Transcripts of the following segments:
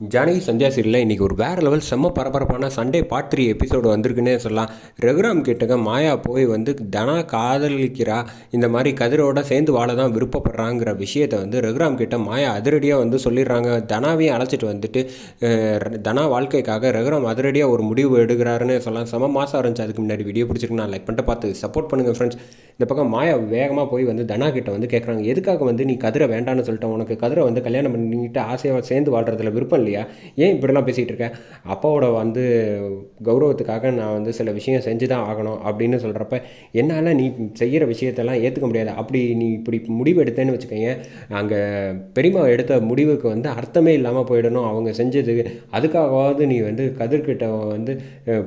ஜானகி சந்தியா சீரியலில் இன்றைக்கி ஒரு வேறு லெவல் செம்ம பரபரப்பான சண்டே பார்ட் த்ரீ எபிசோடு வந்திருக்குன்னே சொல்லலாம். ரகுராம் கிட்டக்க மாயா போய் வந்து தனா காதலிக்கிறா? இந்த மாதிரி கதிரோட சேர்ந்து வாழ தான் விருப்பப்படுறாங்கிற விஷயத்தை வந்து ரகுராம் கிட்ட மாயா அதிரடியாக வந்து சொல்லிடுறாங்க. தனாவையும் அழைச்சிட்டு வந்துட்டு தனா வாழ்க்கைக்காக ரகுராம் அதிரடியாக ஒரு முடிவு எடுக்கிறாருன்னு சொல்லலாம். செம மாதம் இருந்துச்சு. அதுக்கு முன்னாடி வீடியோ பிடிச்சிருக்கு நான் லைக் பண்ணிட்டு பார்த்து சப்போர்ட் பண்ணுங்கள் ஃப்ரெண்ட்ஸ் இந்த பக்கம் மாயா வேகமாக போய் வந்து தனா கிட்ட வந்து கேட்குறாங்க எதுக்காக வந்து நீ கதிரை வேண்டான்னு சொல்லிட்டேன் உனக்கு கதிரை வந்து கல்யாணம் பண்ணிக்கிட்டு ஆசையாக சேர்ந்து வாழ்கிறதுல விருப்பம் இல்லையா? ஏன் இப்படிலாம் பேசிகிட்டு இருக்கேன் அப்பாவோட வந்து கௌரவத்துக்காக நான் வந்து சில விஷயம் செஞ்சு தான் ஆகணும் அப்படின்னு சொல்கிறப்ப என்னால் நீ செய்கிற விஷயத்தெல்லாம் ஏற்றுக்க முடியாது. அப்படி நீ இப்படி முடிவு எடுத்தேன்னு வச்சுக்கோங்க அங்கே பெரியம்மா எடுத்த முடிவுக்கு வந்து அர்த்தமே இல்லாமல் போயிடணும். அவங்க செஞ்சது அதுக்காகவாவது நீ வந்து கதிர்கிட்ட வந்து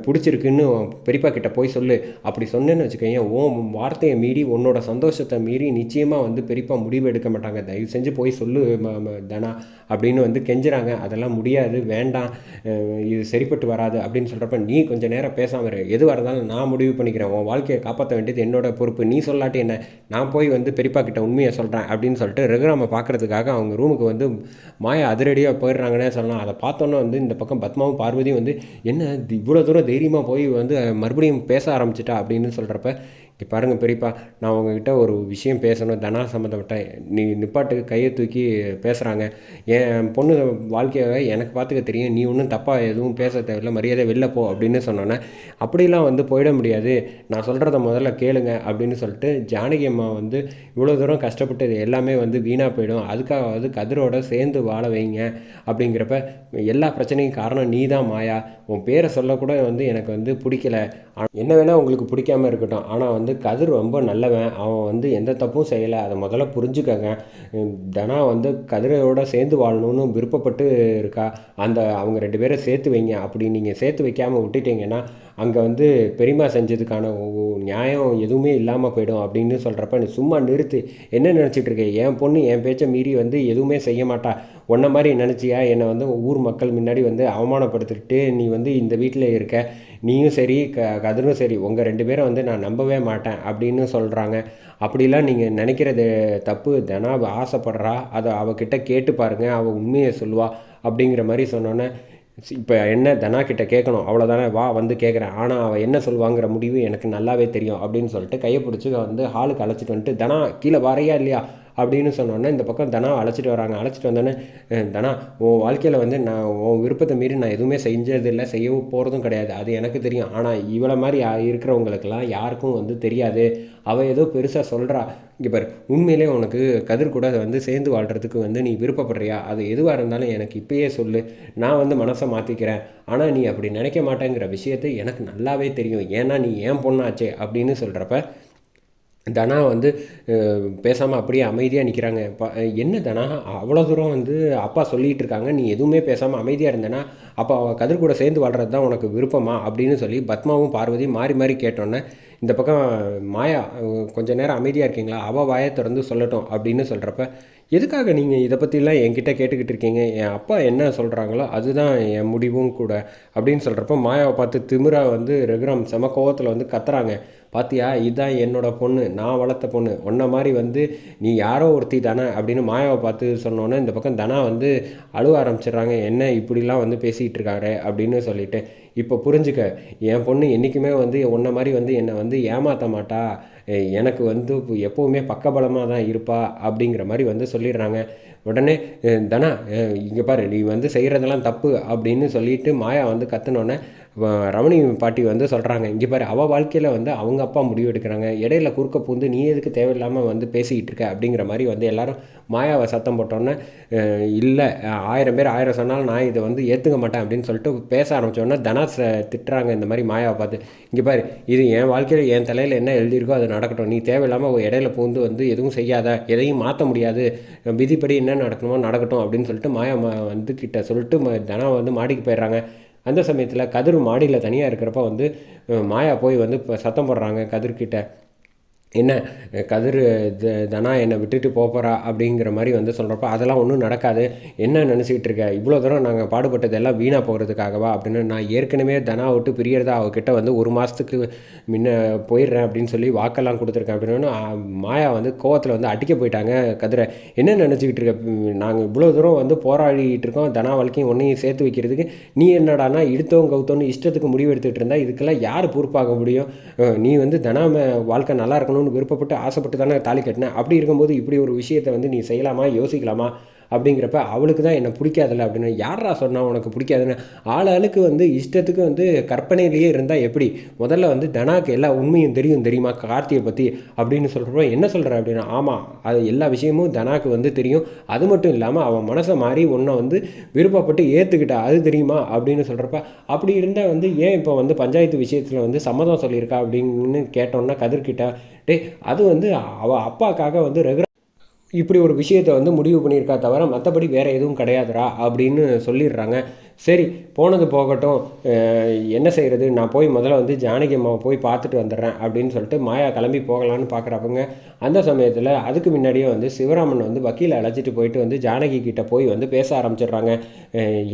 பிடிச்சிருக்குன்னு பெரியப்பா கிட்ட போய் சொல்லு. அப்படி சொன்னேன்னு வச்சுக்கோங்க ஓ வார்த்தையை மீறி உன்னோட சந்தோஷத்தை மீறி நிச்சயமாக வந்து பெரியப்பா முடிவு எடுக்க மாட்டாங்க. தயவு செஞ்சு போய் சொல்லு தனா அப்படின்னு வந்து கெஞ்சுறாங்க. அதெல்லாம் முடியாது வேண்டாம் இது சரிப்பட்டு வராது அப்படின்னு சொல்கிறப்ப நீ கொஞ்சம் நேரம் பேசாமல் இரு. எதுவாக இருந்தாலும் நான் முடிவு பண்ணிக்கிறேன். உன் வாழ்க்கையை காப்பாற்ற வேண்டியது என்னோட பொறுப்பு. நீ சொல்லாட்டி என்ன? நான் போய் வந்து பெரியப்பா கிட்ட உண்மையை சொல்கிறேன் அப்படின்னு சொல்லிட்டு ரகுராமை பார்க்குறதுக்காக அவங்க ரூமுக்கு வந்து மாயா அதிரடியாக போயிடுறாங்கன்னே சொல்லலாம். அதை பார்த்தோன்னே வந்து இந்த பக்கம் பத்மாவும் பார்வதியும் வந்து என்ன? இவ்வளோ தூரம் தைரியமாக போய் வந்து மறுபடியும் பேச ஆரம்பிச்சிட்டா? அப்படின்னு சொல்கிறப்ப இப்போ பாருங்கள் பெரியப்பா நான் உங்ககிட்ட ஒரு விஷயம் பேசணும். தனா சம்மந்தப்பட்ட நீ நிப்பாட்டுக்கு கையை தூக்கி பேசுகிறாங்க என் பொண்ணு வாழ்க்கையாக எனக்கு பார்த்துக்க தெரியும். நீ ஒன்றும் தப்பாக எதுவும் பேச தேவையில்ல. மரியாதை வெளில போ அப்படின்னு சொன்னோன்னே அப்படிலாம் வந்து போயிட முடியாது. நான் சொல்கிறத முதல்ல கேளுங்க அப்படின்னு சொல்லிட்டு ஜானகி அம்மா வந்து இவ்வளோ தூரம் கஷ்டப்பட்டு இது எல்லாமே வந்து வீணாக போயிடும். அதுக்காக கதிரோட சேர்ந்து வாழ வைங்க அப்படிங்கிறப்ப எல்லா பிரச்சனைக்கும் காரணம் நீ தான் மாயா. உன் பேரை சொல்லக்கூட வந்து எனக்கு வந்து பிடிக்கல. என்ன வேணால் உங்களுக்கு பிடிக்காம இருக்கட்டும். ஆனால் வந்து கதிர் ரொம்ப நல்லவன். அவன் வந்து எந்த தப்பும் செய்யலை. அதை முதல்ல புரிஞ்சுக்கங்க. தனா வந்து கதிரோட சேர்ந்து வாழணும்னு விருப்பப்பட்டு இருக்கா? அந்த அவங்க ரெண்டு பேரை சேர்த்து வைங்க. அப்படி நீங்கள் சேர்த்து வைக்காமல் விட்டுட்டீங்கன்னா அங்கே வந்து பெரியம்மா செஞ்சதுக்கான நியாயம் எதுவுமே இல்லாமல் போயிடும் அப்படின்னு சொல்கிறப்ப நீ சும்மா நிறுத்து. என்ன நினச்சிட்ருக்க என் பொண்ணு என் பேச்சை மீறி வந்து எதுவுமே செய்ய மாட்டா. உன்ன மாதிரி நினச்சியா? என்னை வந்து ஊர் மக்கள் முன்னாடி வந்து அவமானப்படுத்திட்டு நீ வந்து இந்த வீட்டில் இருக்க. நீயும் சரி க கதிரும் சரி உங்கள் ரெண்டு பேரும் வந்து நான் நம்பவே மாட்டேன் அப்படின்னு சொல்கிறாங்க அப்படிலாம் நீங்கள் நினைக்கிறது தப்பு. தனா ஆசைப்படுறா. அதை அவகிட்ட கேட்டு பாருங்கள் அவள் உண்மையை சொல்லுவாள் அப்படிங்கிற மாதிரி சொன்னோன்னே இப்போ என்ன தனா கிட்ட கேட்கணும் அவ்வளோதானே வா வந்து கேட்குறேன் ஆனால் அவள் என்ன சொல்லுவாங்கிற முடிவு எனக்கு நல்லாவே தெரியும் அப்படின்னு சொல்லிட்டு கையை பிடிச்சி வந்து ஹாலுக்கு அழைச்சிட்டு வந்துட்டு தனா கீழே வரையா இல்லையா? அப்படின்னு சொன்னோன்னே இந்த பக்கம் தனா அழைச்சிட்டு வராங்க. அழைச்சிட்டு வந்தோடனே தனா உன் வாழ்க்கையில் வந்து நான் உன் விருப்பத்தை மீறி நான் எதுவுமே செஞ்சதில்லை. செய்யவும் போகிறதும் கிடையாது. அது எனக்கு தெரியும். ஆனால் இவளை மாதிரி இருக்கிறவங்களுக்கெல்லாம் யாருக்கும் வந்து தெரியாது. அவள் ஏதோ பெருசாக சொல்கிறா இங்கே பாரு உண்மையிலே உனக்கு கதிர் கூட வந்து சேர்ந்து வாழ்கிறதுக்கு வந்து நீ விருப்பப்படுறியா? அது எதுவாக இருந்தாலும் எனக்கு இப்பயே சொல்லு. நான் வந்து மனசை மாற்றிக்கிறேன் ஆனால் நீ அப்படி நினைக்க மாட்டேங்கிற விஷயத்தை எனக்கு நல்லாவே தெரியும். ஏன்னா நீ ஏன் பொண்ணாச்சே? அப்படின்னு சொல்கிறப்ப தனா வந்து பேசாமல் அப்படியே அமைதியாக நிற்கிறாங்க என்ன தனா? அவ்வளோ தூரம் வந்து அப்பா சொல்லிகிட்டு இருக்காங்க. நீ எதுவுமே பேசாமல் அமைதியாக இருந்தேன்னா அப்போ அவள் கதிர் கூட சேர்ந்து வாழ்கிறது தான் உனக்கு விருப்பமா? அப்படின்னு சொல்லி பத்மாவும் பார்வதியும் மாறி மாறி கேட்டோன்னே இந்த பக்கம் மாயா கொஞ்சம் கொஞ்ச நேரம் அமைதியாக இருக்கீங்களா? அவள் வாயை திறந்து சொல்லட்டும் அப்படின்னு சொல்கிறப்ப எதுக்காக நீங்கள் இதை பற்றிலாம் என்கிட்ட கேட்டுக்கிட்டு இருக்கீங்க? என் அப்பா என்ன சொல்கிறாங்களோ அதுதான் என் முடிவும் கூட அப்படின்னு சொல்கிறப்ப மாயாவை பார்த்து திமிரா வந்து ரகுராம் செம கோவத்தில் வந்து கத்துறாங்க. பாத்தியா இதுதான் என்னோட பொண்ணு. நான் வளர்த்த பொண்ணு. உன்ன மாதிரி வந்து நீ யாரோ ஒருத்தி தானே? அப்படின்னு மாயாவை பார்த்து சொன்னோன்னே இந்த பக்கம் தனா வந்து அழுவ ஆரம்பிச்சிடுறாங்க. என்ன இப்படிலாம் வந்து பேசிகிட்டு இருக்காரு? அப்படின்னு சொல்லிட்டு இப்போ புரிஞ்சுக்க என் பொண்ணு என்றைக்குமே வந்து உன்ன மாதிரி வந்து என்னை வந்து ஏமாற்ற மாட்டா. எனக்கு வந்து எப்போவுமே பக்கபலமாக தான் இருப்பா அப்படிங்கிற மாதிரி வந்து சொல்லிடுறாங்க. உடனே தனா இங்கே பாரு நீ வந்து செய்கிறதெல்லாம் தப்பு அப்படின்னு சொல்லிட்டு மாயா வந்து கத்துனோன்னே ரமணி பாட்டி வந்து சொல்கிறாங்க இங்கே பாரு அவள் வாழ்க்கையில் வந்து அவங்க அப்பா முடிவு எடுக்கிறாங்க. இடையில குறுக்க பூந்து நீ எதுக்கு தேவையில்லாமல் வந்து பேசிக்கிட்டு இருக்க? அப்படிங்கிற மாதிரி வந்து எல்லாரும் மாயாவை சத்தம் போட்டோன்னே இல்லை ஆயிரம் பேர் ஆயிரம் சொன்னாலும் நான் இதை வந்து ஏற்றுக்க மாட்டேன். அப்படின்னு சொல்லிட்டு பேச ஆரம்பித்தோன்னே தனா திட்டுறாங்க இந்த மாதிரி மாயாவை பார்த்து இங்கே பாரு இது என் வாழ்க்கையில் என் தலையில் என்ன எழுதியிருக்கோ அது நடக்கட்டும். நீ தேவையில்லாமல் இடையில பூந்து வந்து எதுவும் செய்யாத எதையும் மாற்ற முடியாது. விதிப்படி என்ன நடக்கணுமோ நடக்கட்டும். அப்படின்னு சொல்லிட்டு மாயா வந்து கிட்ட சொல்லிட்டு ம- தனா வந்து மாடிக்கு போயிடுறாங்க. அந்த சமயத்தில் கதிர் மாடியில் தனியாக இருக்கிறப்ப வந்து மாயா போய் வந்து இப்போ சத்தம் போடுறாங்க கதிர்கிட்ட. என்ன கதிர் த- தனா என்னை விட்டுட்டு போகிறா அப்படிங்கிற மாதிரி வந்து சொல்கிறப்ப அதெல்லாம் ஒன்றும் நடக்காது. என்ன நினச்சிக்கிட்டு இருக்க? இவ்வளோ தூரம் நாங்கள் பாடுபட்டது எல்லாம் வீணாக போகிறதுக்காகவா அப்படின்னு நான் ஏற்கனவே தனா விட்டு பிரியறதா அவகிட்ட வந்து ஒரு மாதத்துக்கு முன்ன போயிடுறேன் அப்படின்னு சொல்லி வாக்கெல்லாம் கொடுத்துருக்கேன் அப்படின்னு மாயா வந்து கோவத்தில் வந்து அடிக்க போயிட்டாங்க. கதிரை என்ன நினச்சிக்கிட்டு இருக்க? நாங்கள் இவ்வளோ தூரம் வந்து போராடிட்டு இருக்கோம். தனா வாழ்க்கையும் ஒன்றையும் சேர்த்து வைக்கிறதுக்கு. நீ என்னடானா இழுத்தோம் கவுத்தோன்னு இஷ்டத்துக்கு முடிவு எடுத்துகிட்டு இருந்தால் இதுக்கெல்லாம் யார் பொறுப்பாக முடியும்? நீ வந்து தனா வாழ்க்கை நல்லா இருக்கணும் இருக்கணும்னு விருப்பப்பட்டு ஆசைப்பட்டு தானே தாலி கட்டினேன் அப்படி இருக்கும்போது இப்படி ஒரு விஷயத்தை வந்து நீ செய்யலாமா? யோசிக்கலாமா? அப்படிங்கிறப்ப அவளுக்கு தான் என்னை பிடிக்காதில்ல அப்படின்னு. யாரா சொன்னால் உனக்கு பிடிக்காதுன்னு? ஆளாளுக்கு வந்து இஷ்டத்துக்கு வந்து கற்பனையிலேயே இருந்தால் எப்படி? முதல்ல வந்து தனாக்கு எல்லா உண்மையும் தெரியும் தெரியுமா? கார்த்தியை பற்றி அப்படின்னு சொல்கிறப்ப என்ன சொல்கிற அப்படின்னா ஆமாம் அது எல்லா விஷயமும் தனாக்கு வந்து தெரியும். அது மட்டும் இல்லாமல் அவன் மனசை மாறி உன்னை வந்து விருப்பப்பட்டு ஏற்றுக்கிட்டா அது தெரியுமா? அப்படின்னு சொல்கிறப்ப அப்படி இருந்தால் வந்து ஏன் இப்போ வந்து பஞ்சாயத்து விஷயத்தில் வந்து சம்மதம் சொல்லியிருக்கா அப்படின்னு கேட்டோன்னா கதிர்கிட்ட டே அது வந்து அவள் அப்பாக்காக வந்து ரெகுலர் இப்படி ஒரு விஷயத்தை வந்து முடிவு பண்ணியிருக்கா தவிர மற்றபடி வேறு எதுவும் கிடையாதுடா அப்படின்னு சொல்லிடுறாங்க. சரி போனது போகட்டும். என்ன செய்கிறது நான் போய் முதல்ல வந்து ஜானகி அம்மாவை போய் பார்த்துட்டு வந்துடுறேன் அப்படின்னு சொல்லிட்டு மாயா கிளம்பி போகலான்னு பார்க்குறப்பங்க அந்த சமயத்தில் அதுக்கு முன்னாடியே வந்து சிவராமன் வந்து வக்கீலை அழைச்சிட்டு போயிட்டு வந்து ஜானகி கிட்டே போய் வந்து பேச ஆரம்பிச்சிடுறாங்க.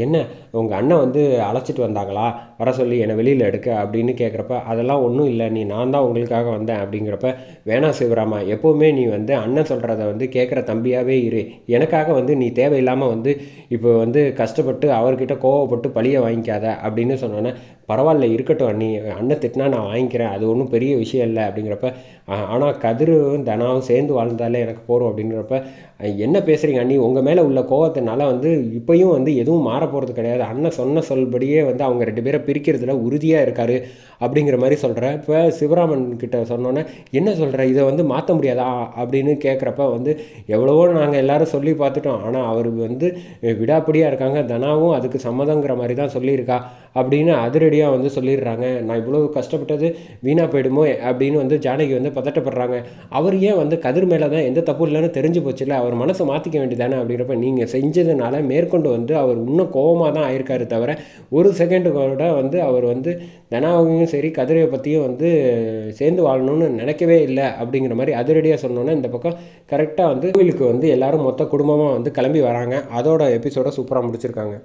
என்ன? உங்கள் அண்ணன் வந்து அழைச்சிட்டு வந்தாங்களா? வர சொல்லி என்னை வெளியில் எடுக்க அப்படின்னு கேட்குறப்ப அதெல்லாம் ஒன்றும் இல்லை. நீ நான் தான் உங்களுக்காக வந்தேன். அப்படிங்கிறப்ப வேணாம் சிவராமா. எப்போவுமே நீ வந்து அண்ணன் சொல்கிறத வந்து கேட்குற தம்பியாகவே இரு. எனக்காக வந்து நீ தேவையில்லாமல் வந்து இப்போ வந்து கஷ்டப்பட்டு அவர்கிட்ட கோவப்பட்டு பழிய வாங்கிக்காத அப்படின்னு சொன்னோன்னே பரவாயில்ல இருக்கட்டும் அண்ணி. அண்ணன் திட்டினா நான் வாங்கிக்கிறேன். அது ஒன்றும் பெரிய விஷயம் இல்லை. அப்படிங்கிறப்ப ஆனால் கதிரும் தனாவும் சேர்ந்து வாழ்ந்தாலே எனக்கு போகிறோம் அப்படிங்கிறப்ப என்ன பேசுகிறீங்க அண்ணி? உங்கள் மேலே உள்ள கோவத்தினால வந்து இப்போயும் வந்து எதுவும் மாற போகிறது கிடையாது. அண்ணன் சொன்ன சொல்படியே வந்து அவங்க ரெண்டு பேரை பிரிக்கிறதுல உறுதியாக இருக்கார். அப்படிங்கிற மாதிரி சொல்கிறேன் இப்போ சிவராமன் கிட்ட சொன்னோன்னே என்ன சொல்கிற இதை வந்து மாற்ற முடியாதா? அப்படின்னு கேட்குறப்ப வந்து எவ்வளவோ நாங்கள் எல்லாரும் சொல்லி பார்த்துட்டோம். ஆனால் அவர் வந்து விடாப்படியாக இருக்காங்க. தனாவும் அதுக்கு சம்மதங்கிற மாதிரி தான் சொல்லியிருக்கா. அப்படின்னு அதிரடியாக வந்து சொல்லிடுறாங்க. நான் இவ்வளோ கஷ்டப்பட்டது வீணாக போயிடுமோ அப்படின்னு வந்து ஜானகி வந்து பதட்டப்படுறாங்க. அவர் ஏன் வந்து கதிர் மேலே தான் எந்த தப்பு இல்லைன்னு தெரிஞ்சு போச்சுல்ல? அவர் மனசை மாற்றிக்க வேண்டியதானே அப்படிங்கிறப்ப நீங்கள் செஞ்சதுனால மேற்கொண்டு வந்து அவர் இன்னும் கோவமாக தான் ஆயிருக்காரு தவிர ஒரு செகண்டு கூட வந்து அவர் வந்து தனாவையும் சரி கதிரையை பற்றியும் வந்து சேர்ந்து வாழணும்னு நினைக்கவே இல்லை அப்படிங்கிற மாதிரி அதிரடியாக சொன்னோன்னே இந்த பக்கம் கரெக்டாக வந்து கோவிலுக்கு வந்து எல்லாரும் மொத்த குடும்பமாக வந்து கிளம்பி வராங்க. அதோட எபிசோட சூப்பராக முடிச்சிருக்காங்க.